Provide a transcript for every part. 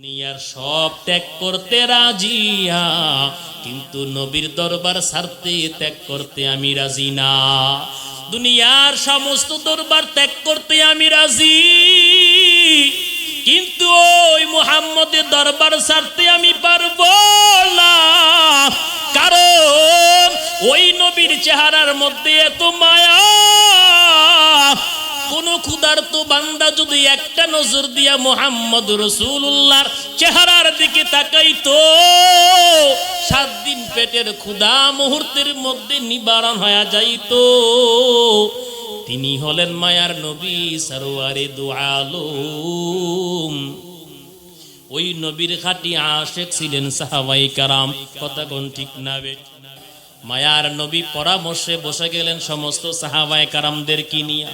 দুনিয়ার সব ত্যাগ করতে রাজিয়া কিন্তু নবীর দরবার ছাড়তে ত্যাগ করতে আমি রাজি না। দুনিয়ার সমস্ত দরবার ত্যাগ করতে আমি রাজি, কিন্তু ওই মুহাম্মদের দরবার ছাড়তে আমি পারব না। কারণ ওই নবীর চেহারার মধ্যে এত মায়া কোন ক্ষুধার্ত বান্দা যদি একটা নজর দিয়া মোহাম্মদ রসুল্লাহর চেহারার দিকে তাকাইতো, সাত দিন পেটের ক্ষুধা মুহূর্তের মধ্যে নিবারণ হয়ে যাইত। তিনি হলেন মায়ার নবী, সারোয়ারে দোয়ালুম ওই নবীর খাটি আশেক ছিলেন সাহাবাই কারাম। কথা ঠিক না মায়ার নবী পরামর্শে বসে গেলেন সমস্ত সাহাবায় কারামদেরকে নিয়ে?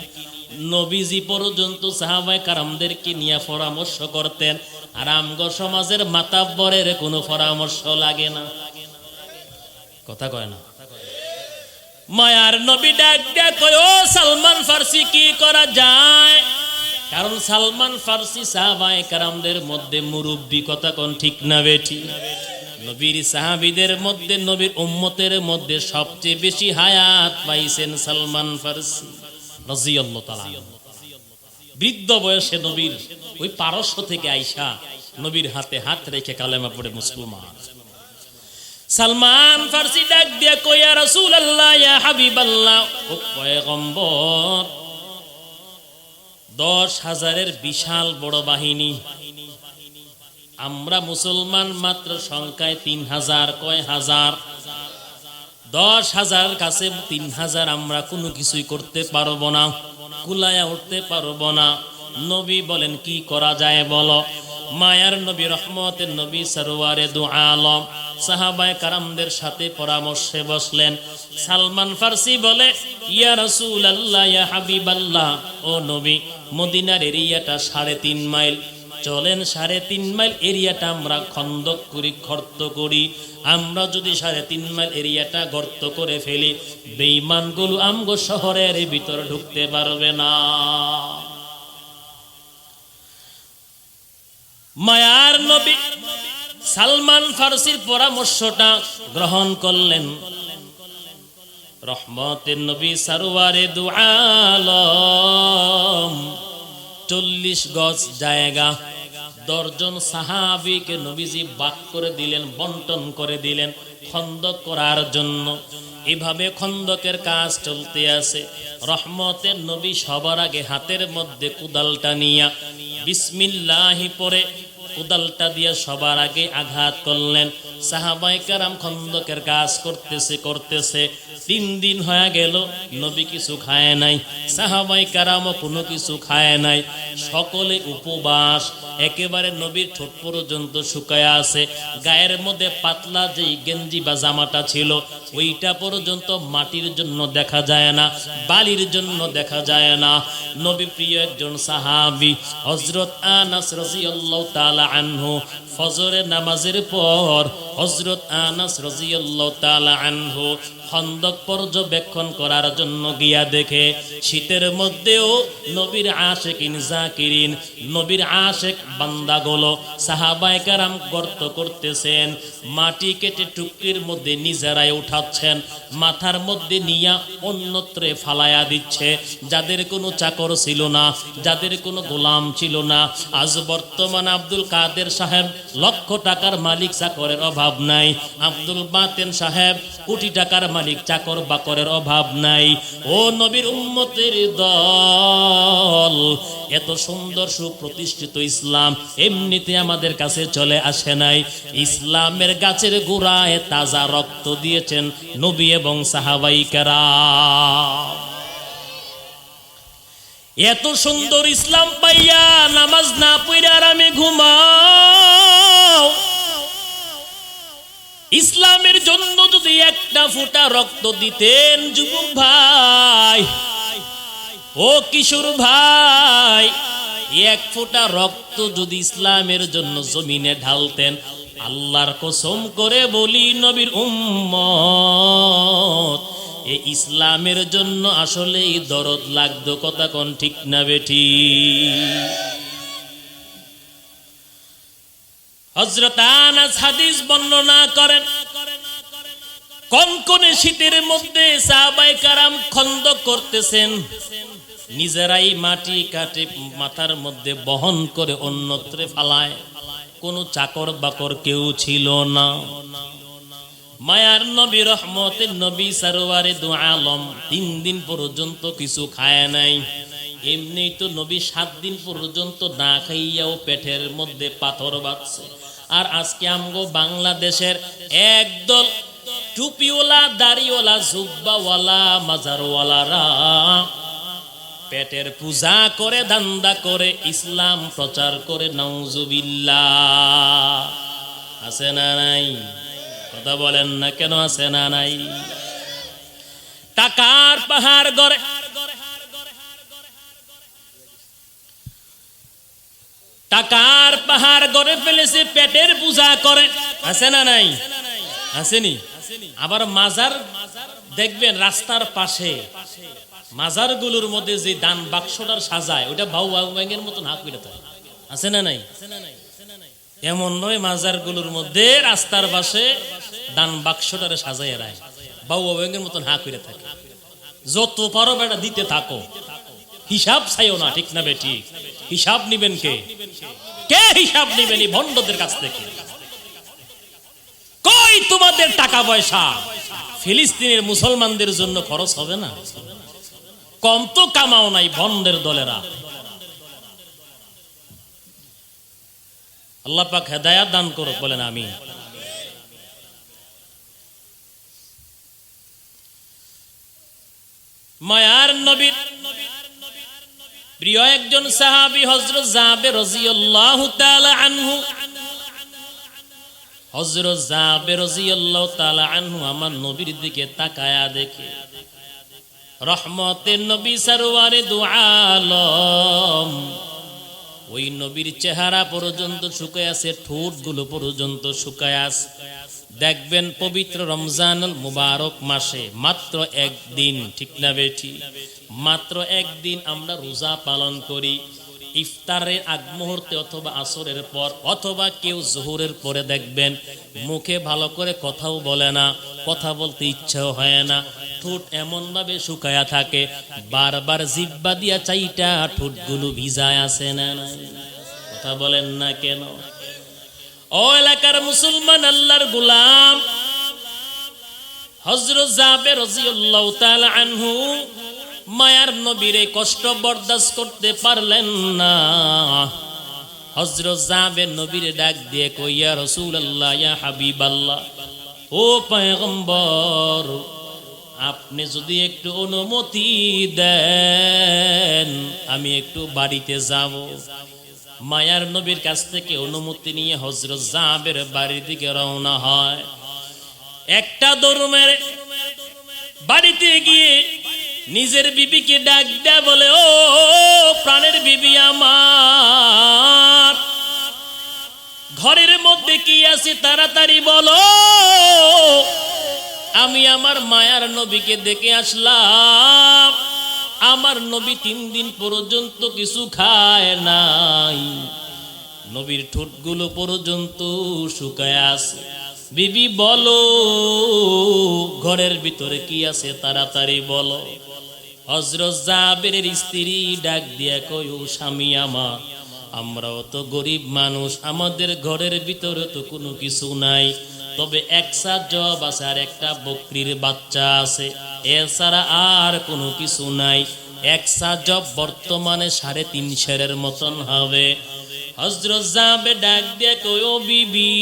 নবীজি পর্যন্ত সাহাবায় কারামদেরকে নিয়ে পরামর্শ করতেন আর আমগো সমাজের মাতাব্বরের কোনো পরামর্শ লাগে না। কথা কয় না? মায়ার নবী ডাক কয়, ও সালমান ফার্সি কি করা যায়? কারণ সালমান ফার্সি সাহাবায় কারামদের মধ্যে মুরব্বী কথা কোন ঠিক না বেঠি। নবীর সাহাবিদের মধ্যে নবীর উম্মতের মধ্যে সবচেয়ে বেশি হায়াত পাইছেন সালমান ফার্সি। বৃদ্ধ বয়সে নবীর ওই পারস্য থেকে আইসা নবীর হাতে হাত রেখে কালেমা পড়ে মুসলমান। সালমান ফার্সি ডাক দিয়া কইয়া ইয়া ও পয়গম্বর, দশ হাজারের বিশাল বড় বাহিনী। আমরা মুসলমান মাত্র সংখ্যায় তিন হাজার, কয় হাজার? দশ হাজার কাছে তিন হাজার আমরা কোনো কিছুই করতে পারব না কুলায়া উঠতে পারব না। নবী বলেন, কি করা যায় বলো? মায়ার নবী, রহমতের নবী, সরোয়ারে দু আলম, সাহাবায় কারামদের সাথে পরামর্শে বসলেন। সালমান ফার্সি বলে, ইয়া রসুল আল্লাহ ইয়া হাবিব আল্লাহ ও নবী, মদিনার এরিয়াটা সাড়ে তিন মাইল। চলেন সাড়ে তিন মাইল এরিয়াটা আমরা খন্দক করি গর্ত করি। আমরা যদি সাড়ে তিন মাইল এরিয়াটা গর্ত করে ফেলি বেইমানগুলো আমগো শহরের ভিতর ঢুকতে পারবে না। মায়ার নবী সালমান ফারসির পরামর্শটা গ্রহণ করলেন। রহমতের নবী সারোয়ারে দু আলম। চল্লিশ গজ জায়গা। দশজন সাহাবিকে নবীজি বাক করে দিলেন, বন্টন করে দিলেন খন্দক করার জন্য। এভাবে খন্দকের কাজ চলতে আছে। রহমতের নবী সবার আগে হাতের মধ্যে কুদালটা নিয়া বিসমিল্লাহি পরে কোদালটা দিয়ে সবার আগে আঘাত করলেন। সাহাবাই কারাম খন্দকের কাজ করতেছে করতেছে। তিন দিন হয়ে গেল, নবী কিছু খায় নাই, সাহাবাই কারামও কোনো কিছু খায় নাই, সকলে উপবাস, একেবারে নবীর ঠোঁট পর্যন্ত শুকায় আছে, গায়ের মধ্যে পাতলা যেই গেঞ্জি বা জামাটা ছিল, ওইটা পর্যন্ত মাটির জন্য দেখা যায় না, বালির জন্য দেখা যায় না। নবী প্রিয় একজন সাহাবি হজরত আনাস রাজিয়াল্লাহু তাআলা আনহু ফজরের নামাজের পর হজরত আনাস রাজিয়াল্লাহু তাআলা আনহু খন্দক পর্যবেক্ষণ করার জন্য গিয়া দেখে, শীতের মধ্যেও নবীর আশেকিন জাকিরিন, নবীর আশেক বান্দাগুলো সাহাবায়ে কারাম গর্ত করতেছেন, মাটি কেটে টুকরির মধ্যে নিজেরাই উঠাচ্ছেন, মাথার মধ্যে নিয়া অন্যত্রে ফালায়া দিচ্ছে, যাদের কোনো চাকর ছিল না, যাদের কোনো গোলাম ছিল না। আজ বর্তমান আব্দুল কাদের সাহেব লক্ষ টাকার মালিক চাকরের অভাব নাই। আব্দুল বাতেন সাহেব, কোটি টাকার মালিক চাকর বাকরের অভাব নাই। ও নবীর উম্মতের দল, এত সুন্দর সুপ্রতিষ্ঠিত ইসলাম এমনিতে আমাদের কাছে চলে আসে নাই। ইসলামের গাছের গোড়ায় তাজা রক্ত দিয়েছেন নবী এবং সাহাবাইকারা এত সুন্দর ইসলাম পাইয়া নামাজ না পড়ে আর আমি ঘুমাও। ইসলামের জন্য যদি একটা ফোঁটা রক্ত দিতেন যুবক ভাই, ও কিশোর ভাই, এক ফোঁটা রক্ত যদি ইসলামের জন্য জমিনে ঢালতেন, আল্লাহর কসম করে বলি নবীর উম্মত। এ ইসলামের জন্য আসলেই দরদ লাগতো, কথা কোন ঠিক না বেঠি। হজরত বর্ণনা শীতের মধ্যে নিজেরাই মাটি কাটে, মাথার মধ্যে বহন করে অন্যত্রে ফালায়। কোনো চাকর বাকর কেউ ছিল না। মায়ার নবী রহমতের নবী সারোয়ারে দু আলম তিন দিন পর্যন্ত কিছু খায় নাই। এমনি তো নবী সাত দিন পর্যন্ত না খাইয়াও পেটের মধ্যে পাথর বাঁধছে। আর আজকে আমগো বাংলাদেশের একদল টুপিওয়ালা, দাড়িওয়ালা, জুব্বাওয়ালা, মাজারওয়ালারা পেটের পূজা করে দান্দা করে, ইসলাম প্রচার করে নওজুবিল্লা আছে না নাই? কথা বলেন না কেন আছে না নাই? টাকার পাহাড় গড়ে। টাকার পাহাড় গড়ে ফেলেছে, পেটের পূজা করে। আছে না নাই? আসেনি? আবার মাজার দেখবেন রাস্তার পাশে মাজারগুলোর মধ্যে যে দান বাক্সটার সাজায়, ওটা বাউ বাউ ব্যাঙের মতন থাকে আছে না নাই? এমন নয় মাজারগুলোর মধ্যে রাস্তার পাশে দান বাক্সটারে সাজায় রায়। বাউ বাউ মতন হাঁ করে থাকে। যত পারো বেটা, দিতে থাকো। হিসাব চাইও না, ঠিক না বেটি? হিসাব নিবেন কে? কে হিসাব নিবেন এই ভণ্ডদের কাছ থেকে? কই তোমাদের টাকা পয়সা? ফিলিস্তিনের মুসলমানদের জন্য খরচ হবে না? কম তো কামাও নাই ভণ্ডের দলেরা। আল্লাহ পাক হেদায়াত দান করো বলেন আমি মায়ার নবীর প্রিয় একজন সাহাবী হযরত জাবের রাদিয়াল্লাহু তাআলা আনহু। হযরত জাবের রাদিয়াল্লাহু তাআলা আনহু আমার নবীর দিকে তাকায়া দেখে, রহমতের নবী সারওয়ারে দু আলম ওই নবীর চেহারা পর্যন্ত শুকায় আছে ঠোঁটগুলো পর্যন্ত শুকায় আছে। দেখবেন পবিত্র রমজানুল মুবারক মাসে মাত্র একদিন, ঠিক না বেঠি? মাত্র একদিন আমরা রোজা পালন করি। ইফতারের আগ মুহূর্তে অথবা আসরের পর অথবা কেউ জোহরের পরে দেখবেন মুখে ভালো করে কথাও বলে না, কথা বলতে ইচ্ছাও হয় না। ঠোঁট এমন ভাবে শুকায়া থাকে, বারবার জিব্বা দিয়া চাইটা ঠোঁটগুলো ভিজায় আসে না? কথা বলেন না কেন ও এলাকার মুসলমান আল্লাহর গুলাম হজরত জাবে আনহু মায়ার কষ্ট বরদাস্ত করতে পারলেন না হজরত জাবে নবীর ডাক দিয়ে কইয়া রাসূলুল্লাহ, ইয়া হাবিবাল্লাহ, ও পয়গম্বর আপনি যদি একটু অনুমতি দেন, আমি একটু বাড়িতে যাব। মায়ার নবীর কাছ থেকে অনুমতি নিয়ে হজরত জাবের বাড়ির দিকে রওনা হয়। একটা দৌড় মেরে বাড়িতে গিয়ে নিজের বিবিকে ডাক দেয় বলে, ও, প্রাণের বিবি আমার, ঘরের মধ্যে কি আছে তাড়াতাড়ি বলো। আমি আমার মায়ার নবীকে দেখে আসলাম। আমার নবী তিন দিন পর্যন্ত কিছু খায় নাই। নবীর ঠোঁটগুলো পর্যন্ত শুকায় আছে। বিবি, বলো, ঘরের ভিতরে কি আছে? তাড়াতাড়ি বলো। হজরত জাবেরের স্ত্রী ডাক দিয়া ও স্বামী আমার, আমরাও তো গরিব মানুষ, আমাদের ঘরের ভিতরে তো কোনো কিছু নাই। তবে একসা জব আছে আর একটা বকরির বাচ্চা আছে। এছাড়া আর কোনো কিছু নাই। একসা জব বর্তমানে সাড়ে তিন সেরের মতন হবে। হজরত যাবে ডাক দিয়ে ও বিবি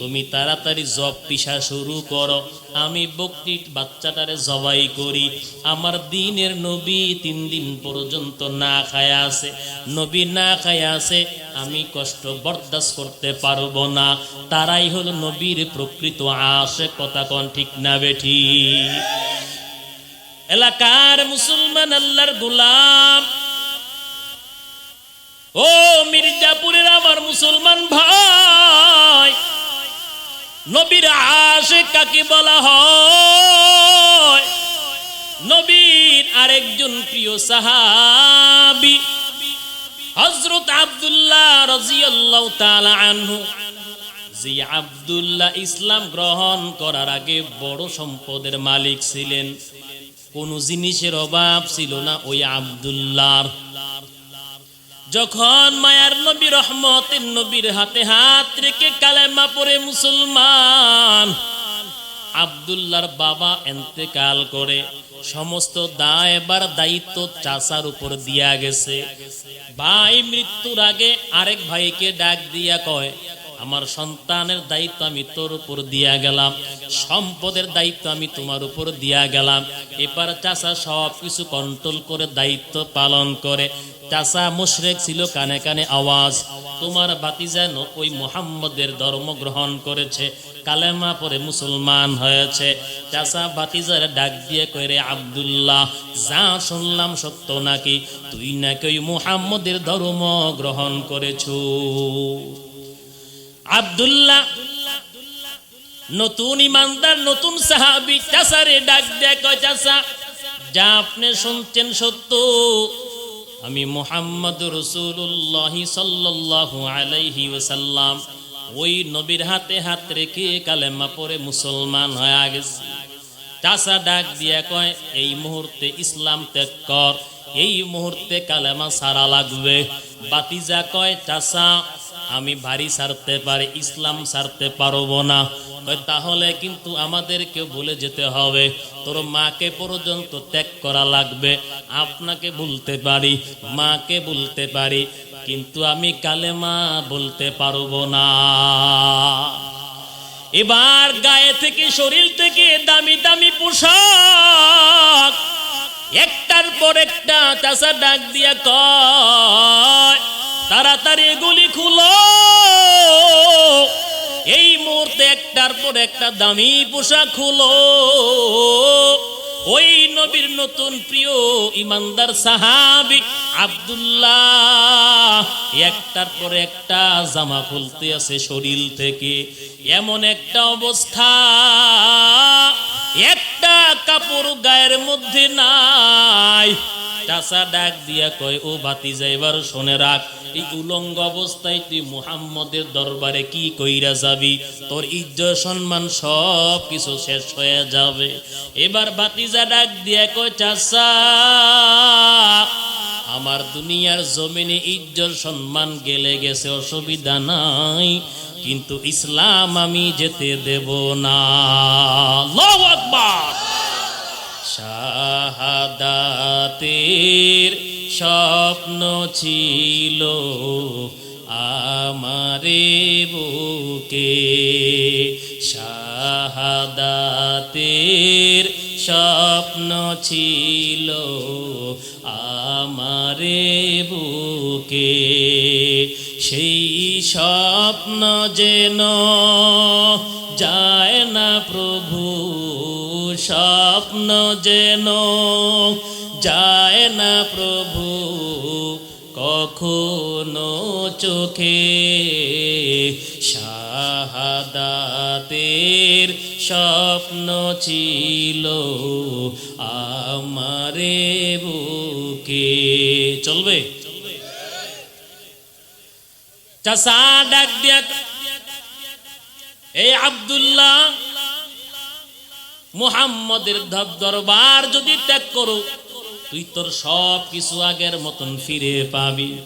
তুমি তাড়াতাড়ি জব পিসা শুরু করো। আমি বকরি বাচ্চাটারে জবাই করি। আমার দিনের নবী তিন দিন পর্যন্ত না খায় আছে। নবী না খায় আছে, আমি কষ্ট বরদাস্ত করতে পারব না। তারাই হলো নবীর প্রকৃত আসে কথা কন ঠিক না বেঠি এলাকার মুসলমান আল্লাহর গোলাম। ও মির্জাপুরের আমার মুসলমান ভাই। নবীর আশে কাকে বলা হয়। নবীর আরেকজন প্রিয় সাহাবি হজরত আব্দুল্লাহ রাজিয়াল্লাহু তাআলা আনহু। জি আব্দুল্লাহ ইসলাম গ্রহণ করার আগে বড় সম্পদের মালিক ছিলেন। কোন জিনিসের অভাব ছিল না ওই আব্দুল্লাহর। যখন মায়ার নবী রহমতের নবীর হাতে হাত রেখে কালেমা পরে মুসলমান আবদুল্লার বাবা এন্তেকাল করে সমস্ত দায় এবার দায়িত্ব চাচার উপর দিয়া গেছে। ভাই মৃত্যুর আগে আরেক ভাইকে ডাক দিয়া কয় আমার সন্তানের দায়িত্ব আমি তোর উপর দিয়া গেলাম। সম্পদের দায়িত্ব আমি তোমার উপর দিয়া গেলাম। এবার চাচা সব কিছু কন্ট্রোল করে দায়িত্ব পালন করে। চাচা মুশরেক ছিল কানে কানে আওয়াজ। তোমার বাতি যেন ওই মোহাম্মদের ধর্ম গ্রহণ করেছে। কালেমা পরে মুসলমান হয়েছে। চাচা বাতিজার ডাক দিয়ে কইরে, আব্দুল্লাহ, যা শুনলাম সত্য নাকি? তুই নাকি ওই মুহাম্মদের ধর্ম গ্রহণ করেছ? আব্দুল্লাহ, নতুন ইমানদার, নতুন সাহাবি, চাচারে ডাক কয়, চাচা, যা আপনি শুনছেন সত্য। আমি মোহাম্মদ রসুল্লাহ সাল্লাল্লাহু আলাইহি ওসাল্লাম ওই নবীর হাতে হাত রেখে কালেমা পরে মুসলমান হয়ে গেছি। চাচা ডাক দিয়া কয়, এই মুহূর্তে ইসলাম ত্যাগ কর। এই মুহূর্তে কালেমা সারা লাগবে। বাতিজা কয়, চাচা আমি বাড়ি সারতে পারি, ইসলাম সারতে পারব না। তাহলে কিন্তু আমাদেরকে বলে যেতে হবে। তোর মাকে পর্যন্ত ত্যাগ করা লাগবে। আপনাকে বলতে পারি, মাকে বলতে পারি, কিন্তু আমি কালেমা বলতে পারব না। এবার গায়ে থেকে, শরীর থেকে দামি দামি পোশাক, একটার পর একটা চাষা ডাক দিয়া কয় তাড়াতাড়ি এগুলি খুলো। এই মুহূর্তে একটার পর একটা দামি পোশাক খুলো। ওই নবীর নতুন প্রিয় ইমানদার সাহাবি আব্দুল্লাহ, একটার পর একটা জামা খুলতে আছে শরীর থেকে। এমন একটা অবস্থা। একটা কাপড় গায়ের মধ্যে নাই। চাচা ডাক দিয়া কয়, ও বাতি যাইবার শোনে রাখ, এই উলঙ্গ অবস্থায় তুই মুহাম্মদের দরবারে কি কইরা যাবি? তোর ইজ্জত, সম্মান সব কিছু শেষ হয়ে যাবে। এবার বাতিজা ডাক দিয়া কয়, চাচা, আমার দুনিয়ার জমিনে ইজ্জত, সম্মান গেলে গেছে, অসুবিধা নাই, কিন্তু ইসলাম আমি যেতে দেব না। আকবার। শাহাদাতের স্বপ্ন ছিল আমারে বুকে। শাহাদাতের স্বপ্ন ছিল আমারে বুকে। সেই স্বপ্ন যেন যায় না প্রভু স্বপ্ন যেন যায় না প্রভু, কখনো চোখে। শাহাদাতের স্বপ্ন ছিল আমারে বুকে। চলবে? চাষা ডাক দিয়া এই আব্দুল্লাহ মুহাম্মদের দরবার যদি ত্যাগ করো, তুই তোর সব কিছু আগের মতন ফিরে পাবি।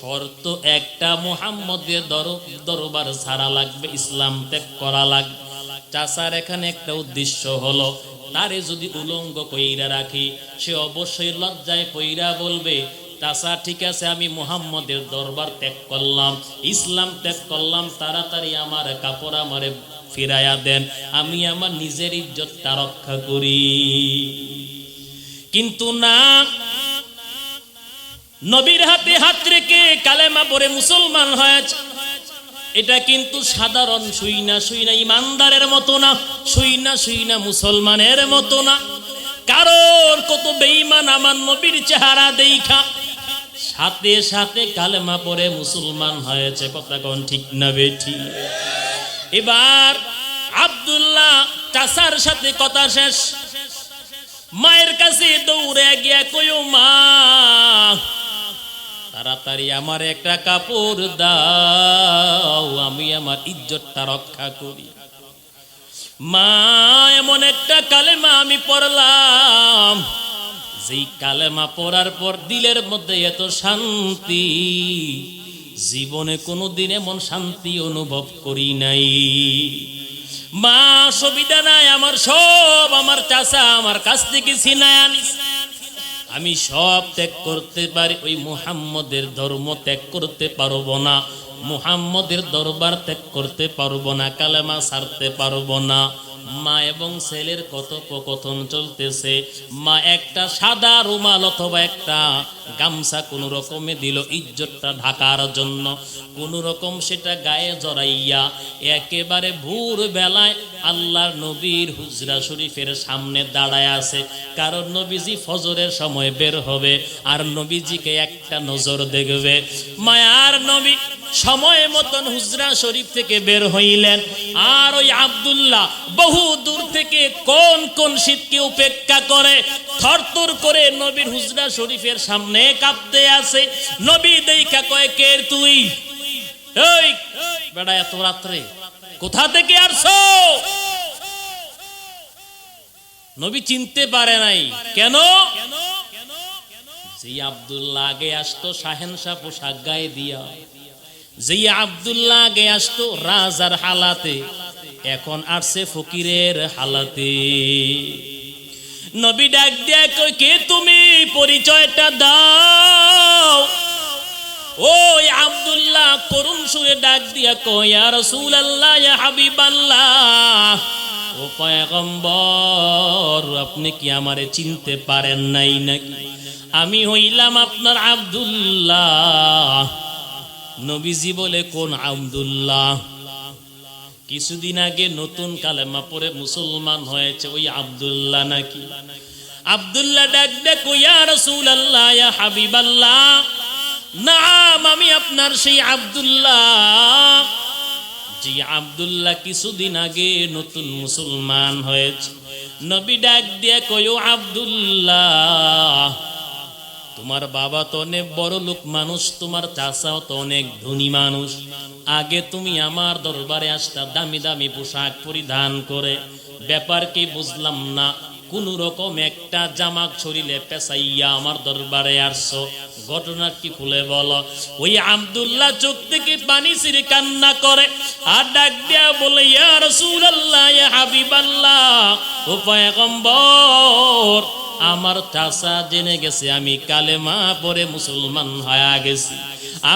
শর্ত একটা, মুহাম্মদের দর- দরবার ছাড়া লাগবে, ইসলাম ত্যাগ করা লাগবে চাচার এখানে একটা উদ্দেশ্য হলো, তারে যদি উলঙ্গ কইরা রাখি, সে অবশ্যই লজ্জায় পইরা বলবে, চাচা, ঠিক আছে, আমি মুহাম্মদের দরবার ত্যাগ করলাম, ইসলাম ত্যাগ করলাম, তাড়াতাড়ি আমার কাপড় আমারে ফিরাইয়া দেন, আমি আমার নিজের ইজ্জতটা রক্ষা করি। কিন্তু না, নবীর হাতে হাত রেখে কালেমা পরে মুসলমান হয়েছে। এটা কিন্তু সাধারণ শুই না শুই না ইমানদারের মতো না, শুই না শুই না মুসলমানের মতো না। কারণ কত বেঈমান আমার নবীর চেহারা দেখা, সাথে সাথে কালেমা পরে মুসলমান হয়েছে। কথা কোন ঠিক না বেঠি? এবার আব্দুল্লাহ চাচার সাথে কথা শেষ। মায়ের কাছে দৌড়ে গিয়া কয়ো মা, তাড়াতাড়ি আমার একটা কাপড় দাও, আমি আমার ইজ্জতটা রক্ষা করি। মা, এমন একটা কালেমা আমি পড়লাম, যেই কালেমা পড়ার পর দিলের মধ্যে এত শান্তি জীবনে কোনো দিন এমন শান্তি অনুভব করি নাই। মা, সুবিধা নাই আমার সব, আমার চাষা আমার কাছ থেকে ছিনায় আমি সব ত্যাগ করতে পারি, ওই মুহাম্মদের ধর্ম ত্যাগ করতে পারব না। মুহাম্মদের দরবার ত্যাগ করতে পারব না, কালেমা ছাড়তে পারব না। মা এবং ছেলের কথোপকথন চলতেছে। মা একটা সাদা রুমাল অথবা একটা গামছা কোনো রকমে দিল ইজ্জতটা ঢাকার জন্য। কোনো রকম সেটা গায়ে জড়াইয়া একেবারে ভোর বেলায় আল্লাহর নবীর হুজরা শরীফের সামনে দাঁড়ায় আছে। কারণ নবীজি ফজরের সময় বের হবে আর নবীজিকে একটা নজর দেখবে। মায়ার নবী সময় মতন হুজরা শরীফ থেকে বের হইলেন। আর ওই আব্দুল্লাহ বহু দূর থেকে কোন কোন শীতকে উপেক্ষা করে থরথর করে নবীর হুজরা শরীফের সামনে কাঁপতে আছে নবী দেখা কয়, কে তুই? এই, বেড়া, এত রাত্রে কোথা থেকে আসছো? নবী চিনতে পারে নাই। কেন? যে আব্দুল্লাহ আগে আসতো শাহেনশাহ পোশাক গায়ে দিয়া। যে আব্দুল্লাহ আগে আসতো, রাজার হালাতে। এখন আসছে ফকিরের হালাতে। নবী ডাক দিয়া কই কে তুমি? পরিচয়টা দাও। ওই আব্দুল্লাহ করুণ সুরে ডাক দিয়া কই ইয়া রাসূলুল্লাহ, ইয়া হাবিবাল্লাহ, ও পয়গম্বর, আপনি কি আমারে চিনতে পারেন নাই নাকি? আমি হইলাম আপনার আব্দুল্লাহ। নবীজি বলে, কোন আব্দুল্লাহ? কিছুদিন আগে নতুন কালেমা পরে মুসলমান হয়েছে, ওই আব্দুল্লাহ নাকি? আব্দুল্লাহ ডাক দেখো, ইয়া আল্লাহ ইয়া হাবিবাল্লাহ, নাম আমি আপনার সেই আব্দুল্লাহ। জি, আব্দুল্লাহ কিছুদিন আগে নতুন মুসলমান হয়েছে। নবী ডাক দিয়ে কয়ো আব্দুল্লাহ তোমার বাবা তো অনেক বড় লোক মানুষ, তোমার চাচাও তো অনেক ধনী মানুষ। আগে তুমি আমার দরবারে আসতা দামি দামি পোশাক পরিধান করে। ব্যাপার কি বুঝলাম না, কোন রকম একটা জামাক শরীরে পেঁচাইয়া আমার দরবারে আসছো। ঘটনা কি খুলে বলো? ওই আব্দুল্লাহ চোখ থেকে পানি সিরে কান্না করে আর ডাক দিয়া বলে, ইয়া রাসূলুল্লাহ, ইয়া হাবিবাল্লাহ, ও পয়গম্বর আমার চাচা জেনে গেছে, আমি কালেমা পরে মুসলমান হয়ে গেছি।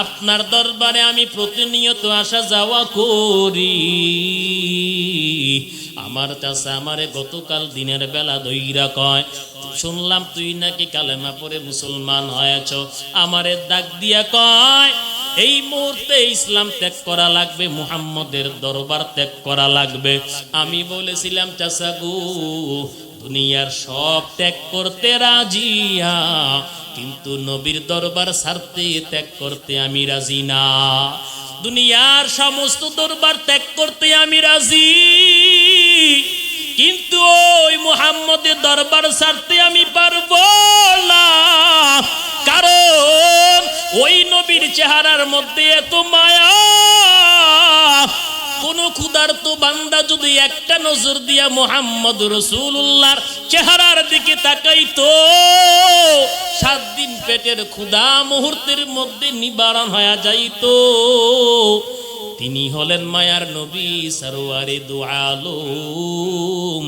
আপনার দরবারে আমি প্রতিনিয়ত আসা যাওয়া করি। আমার চাচা আমারে গতকাল দিনের বেলা দইরা কয়, শুনলাম তুই নাকি কালেমা পরে মুসলমান হয়েছ। আমারে ডাক দিয়া কয়, এই মুহূর্তে ইসলাম ত্যাগ করা লাগবে, মুহাম্মদের দরবার ত্যাগ করা লাগবে। আমি বলেছিলাম, চাচা গু দুনিয়ার সব ত্যাগ করতে রাজিয়া কিন্তু নবীর দরবার ছাড়তে ত্যাগ করতে আমি রাজি না। দুনিয়ার সমস্ত দরবার ত্যাগ করতে আমি রাজি, কিন্তু ওই মুহাম্মদের দরবার ছাড়তে আমি পারব না। কারণ ওই নবীর চেহারার মধ্যে এত মায়া কোন ক্ষুধার্ত বান্দা যদি একটা নজর দিয়া মোহাম্মদ রসুল্লাহর চেহারার দিকে তাকাইতো, সাত দিন পেটের ক্ষুধা মুহূর্তের মধ্যে নিবারণ হয়ে যাইতো। তিনি হলেন মায়ার নবী, সারোয়ারে দোয়ালুম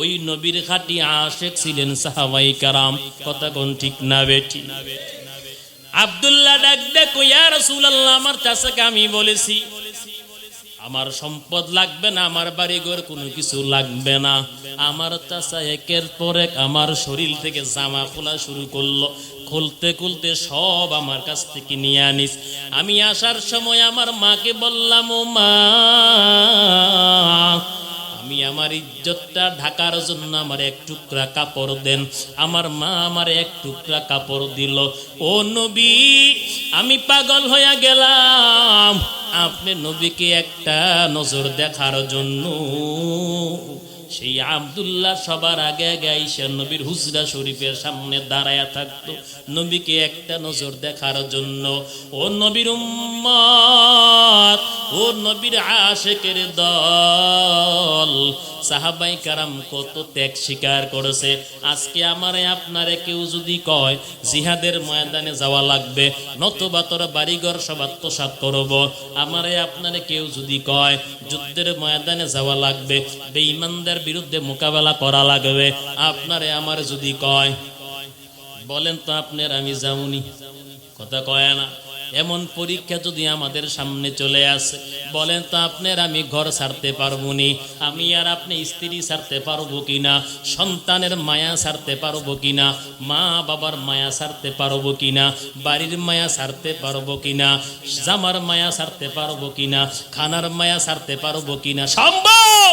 ওই নবীর খাটি আশেক ছিলেন সাহাবাই কারাম। কোন ঠিক না বেটি আব্দুল্লাহ ডাক দেখো, ইয়া রাসূলুল্লাহ, আমার চাচাকে আমি বলেছি আমার সম্পদ লাগবে না, আমার বাড়িঘর কোনো কিছু লাগবে না। আমার চাচা একের পর এক আমার শরীর থেকে জামা খোলা শুরু করল। খুলতে খুলতে সব আমার কাছ থেকে নিয়ে আনিস। আমি আসার সময় আমার মাকে বললাম, ও মা আমি আমার ইজ্জতটা ঢাকার জন্য আমার এক টুকরা কাপড় দেন। আমার মা আমার এক টুকরা কাপড় দিল। ও নবী, আমি পাগল হইয়া গেলাম। আপনি নবীকে একটা নজর দেখার জন্য সেই আবদুল্লাহ সবার আগে আগে আইসা নবীর হুজরা শরীফের সামনে দাঁড়ায়া থাকতো। নবীকে একটা নজর দেখার জন্য, ও নবীর উম্মত, ও নবীর আশেকের দল, সাহাবাই কারাম কত ত্যাগ স্বীকার করেছে। আজকে আমারে আপনারে কেউ যদি কয়, জিহাদের ময়দানে যাওয়া লাগবে, নতুবা তোর বাড়িঘর সব আত্মসাত করব। আমারে আপনারে কেউ যদি কয়, যুদ্ধের ময়দানে যাওয়া লাগবে, বেঈমানদের বিরুদ্ধে মোকাবেলা করা লাগবে। আপনারে আমার যদি কয়, বলেন তো আপনার আমি যাউনি কথা কয় না। এমন পরীক্ষা যদি আমাদের সামনে চলে আসে, বলেন তো আপনার আমি ঘর ছাড়তে পারব নি আমি আর আপনি স্ত্রী ছাড়তে পারব কিনা? সন্তানের মায়া ছাড়তে পারব কিনা? মা বাবার মায়া ছাড়তে পারব কিনা? বাড়ির মায়া ছাড়তে পারব কিনা? জামার মায়া ছাড়তে পারব কিনা? খানার মায়া ছাড়তে পারব কিনা? সম্ভব!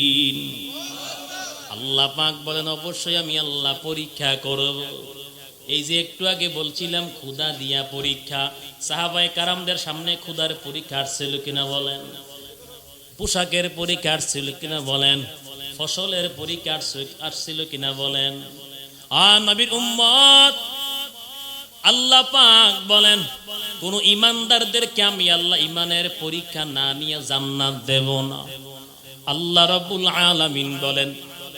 আল্লাহ পাক বলেন, অবশ্যই আমি আল্লাহ পরীক্ষা করব। এই যে একটু আগে বলছিলাম ক্ষুদা দিয়া পরীক্ষা। সাহাবাই কারামদের সামনে ক্ষুদার পরীক্ষা আসছিল কিনা বলেন? পোশাকের পরীক্ষা আসছিল কিনা বলেন? ফসলের পরীক্ষা আসছিল কিনা বলেন? আ নবীর উম্মত, আল্লাহ পাক বলেন, কোন ইমানদারদেরকে আমি আল্লাহ ইমানের পরীক্ষা না নিয়ে জান্নাত দেব না। আল্লাহ রাব্বুল আলামিন বলেন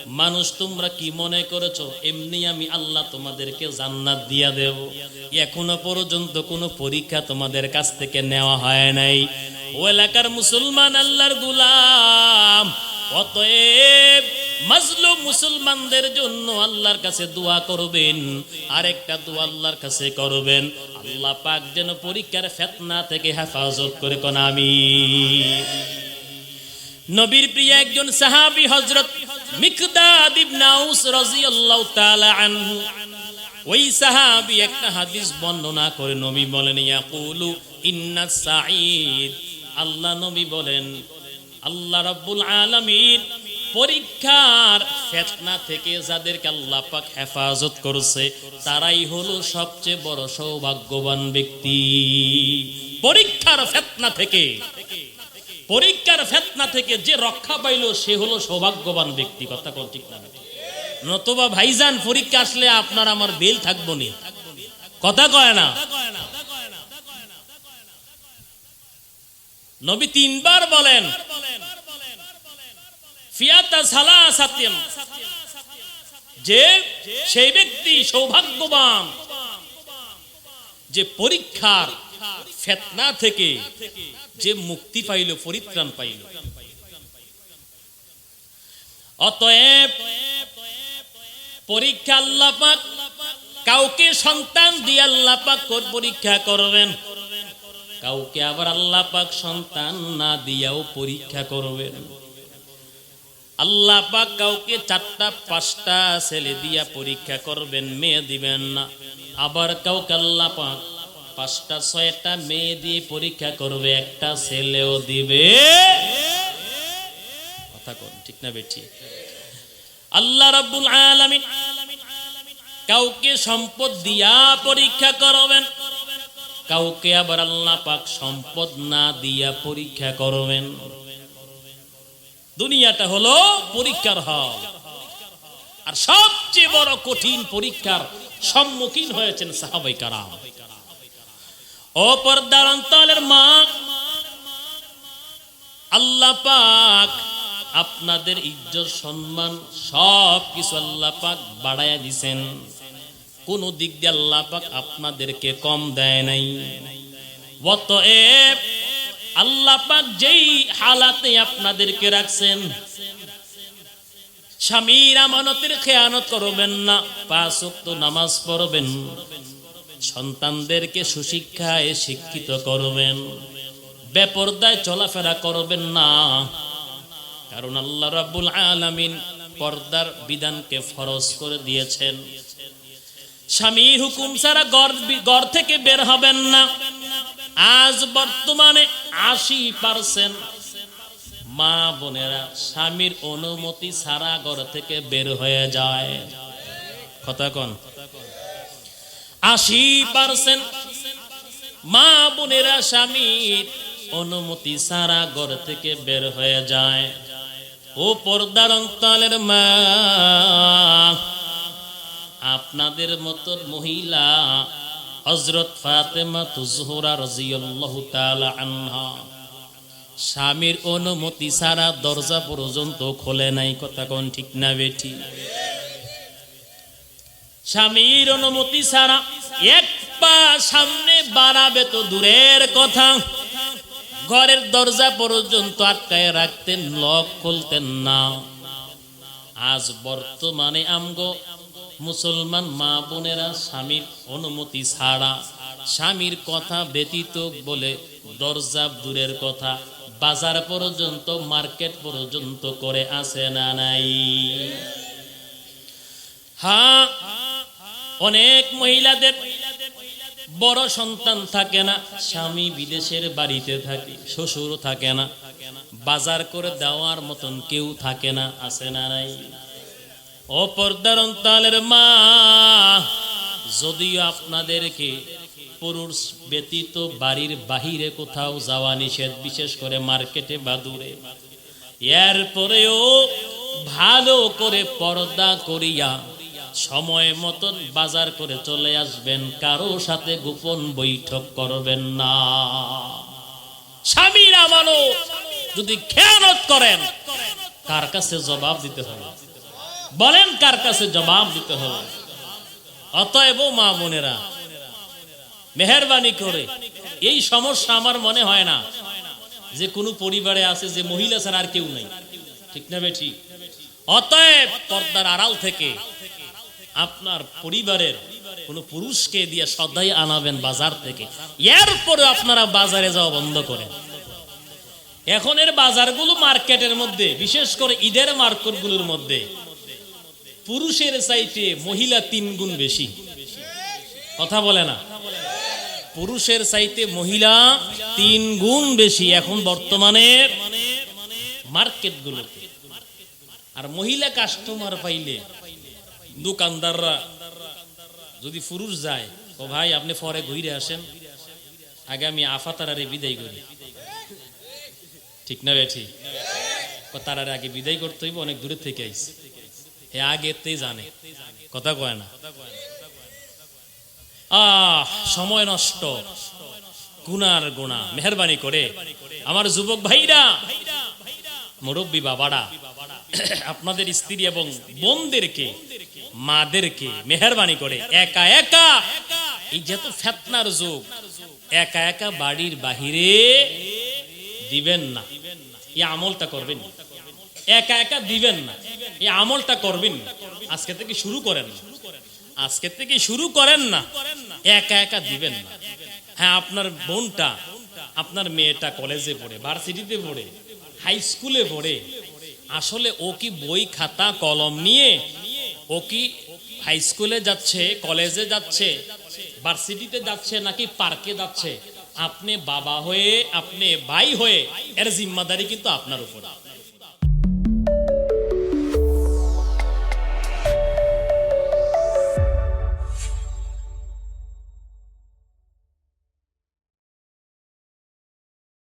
মানুষ, তোমরা কি মনে করেছ? এমনি আমি আল্লাহ তোমাদেরকে জান্নাত দিয়া দেব। এখনও পর্যন্ত কোনো পরীক্ষা তোমাদের কাছ থেকে নেওয়া হয় নাই। ও এলাকার মুসলমান আল্লাহর গুলাম, অতএব মাজলুম মুসলমানদের জন্য আল্লাহর কাছে দোয়া করবেন। আরেকটা দোয়া আল্লাহর কাছে করবেন। আল্লাহ পাক যেন পরীক্ষার ফেতনা থেকে হেফাজত করে কোন আমি নবীর প্রিয় একজন সাহাবী হযরত মিকদাদ ইবনে আউস রাদিয়াল্লাহু তাআলা আনহু, ওই সাহাবী একটা হাদিস বর্ণনা করে নবী বলেন, ইয়াকুলু ইন্না সাঈদ। আল্লাহ নবী বলেন, আল্লাহ রাব্বুল আলামিন পরীক্ষার ফেতনা থেকে যাদেরকে আল্লাহ পাক হেফাজত করছে, তারাই হলো সবচেয়ে বড় সৌভাগ্যবান ব্যক্তি। পরীক্ষার ফেতনা থেকে পরীক্ষার ফেতনা থেকে যে রক্ষা পাইলো, সে হলো সৌভাগ্যবান ব্যক্তি। কথা কোন ঠিক না নতুবা ভাইজান পরীক্ষা আসলে আপনার আমার বেল থাকব নি? কথা কয় না? নবী তিনবার বলেন, ফিয়াতা সালা যে সেই ব্যক্তি সৌভাগ্যবান, যে পরীক্ষার ফেতনা থেকে যে মুক্তি পাইল, পরিত্রাণ পাইল। অতএব পরীক্ষা আল্লাহ পাক কাউকে সন্তান দিয়ে আল্লাহ পাক কর- পরীক্ষা করবেন। কাউকে আবার আল্লাহ পাক সন্তান না দিয়াও পরীক্ষা করবেন। আল্লাহ পাক কাউকে চারটা, পাঁচটা ছেলে দিয়া পরীক্ষা করবেন, মেয়ে দিবেন না। আবার কাউকে আল্লাহ পাক পাঁচটা, ছয়টা মেয়ে দিয়ে পরীক্ষা করবে, একটা ছেলেও দিবে। কথা কোন, ঠিক না বেঠি? আল্লাহ রাব্বুল আলামিন কাউকে সম্পদ দিয়া পরীক্ষা করবেন, কাউকে আবার আল্লাহ পাক সম্পদ না দিয়া পরীক্ষা করবেন। দুনিয়াটা হলো পরীক্ষার হল। আর সবচেয়ে বড় কঠিন পরীক্ষার সম্মুখীন হয়েছেন সাহাবাই কারাম। ও পর্দার অন্তরের মা, আল্লাহ পাক আপনাদের ইজ্জত, সম্মান সব কিছু আল্লাহ পাক বাড়াইয়া দিছেন। কোন দিক দিয়ে আল্লাহ পাক আপনাদেরকে কম দেয় নাই। অতএব আল্লাহ পাক যেই হালাতে আপনাদেরকে রাখছেন, স্বামীর আমানতের খেয়ানত করবেন না, পাঁচ নামাজ পড়বেন। সন্তানদেরকে সুশিক্ষায় শিক্ষিত করবেন, বেপরদায় চলাফেরা করবেন না। কারণ আল্লাহ রাব্বুল আলামিন পর্দার বিধানকে ফরজ করে দিয়েছেন। স্বামী হুকুম ছাড়া ঘর থেকে বের হবেন না। আজ বর্তমানে আশি পার্সেন্ট মা বোনেরা স্বামীর অনুমতি ছাড়া ঘর থেকে বের হয়ে যায়। কথা কন। আশি পার্সেন্ট। মা বোনেরা স্বামীর অনুমতি সারা ঘর থেকে বের হয়ে যায়। ও পর্দার অন্তলের মা, আপনাদের মতো মহিলা হজরত ফাতেমা তুজহুরা রাজিয়াল্লাহু তাআলা আনহা, স্বামীর অনুমতি ছাড়া দরজা পর্যন্ত খোলে নাই, কথা কোন ঠিক না বেটি স্বামীর অনুমতি ছাড়া এক পা সামনে বাড়াবে তো দূরের কথা। ঘরের দরজা পর্যন্ত আটকায় রাখতেন, লক খুলতেন না। আজ বর্তমানে আমগো মুসলমান মা বোনেরা স্বামীর অনুমতি ছাড়া স্বামীর কথা ব্যতীত বলে দরজা দূরের কথা বাজার পর্যন্ত, মার্কেট পর্যন্ত করে আসে না নাই। হ্যাঁ অনেক মহিলাদের বড় সন্তান থাকে না, স্বামী বিদেশের বাড়িতে থাকে, শ্বশুর থাকে না, বাজার করে দেওয়ার মতন কেউ থাকে না আসে না নাই? ও পর্দার অন্তলের মা, যদিও আপনাদেরকে পুরুষ ব্যতীত বাড়ির বাহিরে কোথাও যাওয়া নিষেধ, বিশেষ করে মার্কেটে বা দূরে। এরপরেও ভালো করে পর্দা করিয়া সময় মতন বাজার করে চলে আসবেন, কারও সাথে গোপন বৈঠক করবেন না। স্বামীর আমানো যদি খেয়ানত করেন, কার কাছে জবাব দিতে হবে? বলেন কার কাছে জবাব দিতে হবে? অতএব মা বোনেরা, মেহরবানি করে, এই সমস্যা আমার মনে হয় না যে কোনো পরিবারে আছে, যে মহিলা ছাড়া আর কেউ নাই। ঠিক না বেঠি? অতএব পর্দার আড়াল থেকে আপনার পরিবারের কোন পুরুষকে দিয়ে সদাই আনাবেন বাজার থেকে। এরপরে আপনারা বাজারে যাওয়া বন্ধ করেন। এখন এর বাজারগুলো মার্কেটের মধ্যে, বিশেষ করে ঈদের মার্কেটগুলোর মধ্যে, পুরুষের চাইতে মহিলা তিন গুণ বেশি। কথা বলে না? পুরুষের চাইতে মহিলা তিন গুণ বেশি এখন বর্তমানে মার্কেটগুলোতে। আর মহিলা কাস্টমার পাইলে দোকানদাররা যদি পুরুষ যায়, ও ভাই, আপনি পরে ঘুরে আসেন। আগে আমি আফাতারারে বিদায় করি। ঠিক না বেঠি? তারারে আগে বিদায় করতে হইব, অনেক দূরের থেকে আইস হে আগেতেই জানে। কথা কয় না? আহ, সময় নষ্ট। গুনার গুণা মেহরবানি করে। আমার যুবক ভাইরা, মুরব্বী বাবারা, আপনাদের স্ত্রী এবং বোনদেরকে মাদেরকে মেহরবানি করে। একা একা। এই যেহেতু ফেতনার যুগ। একা একা বাড়ির বাহিরে দিবেন না। এই আমলটা করবেন একা একা দিবেন না। এই আমলটা করবেন আজকে থেকে শুরু করেন না। আজকে থেকে শুরু করেন না। একা একা দিবেন না। হ্যাঁ আপনার বোনটা, আপনার মেয়েটা কলেজে পড়ে, ভার্সিটিতে পড়ে, হাই স্কুলে পড়ে, আসলে ও কি বই খাতা, কলম নিয়ে ও কি হাই স্কুলে যাচ্ছে কলেজে যাচ্ছে ভার্সিটিতে যাচ্ছে নাকি পার্কে যাচ্ছে? আপনি বাবা হয়ে, আপনি ভাই হয়ে, এর জিম্মাদারি কিন্তু আপনার উপর।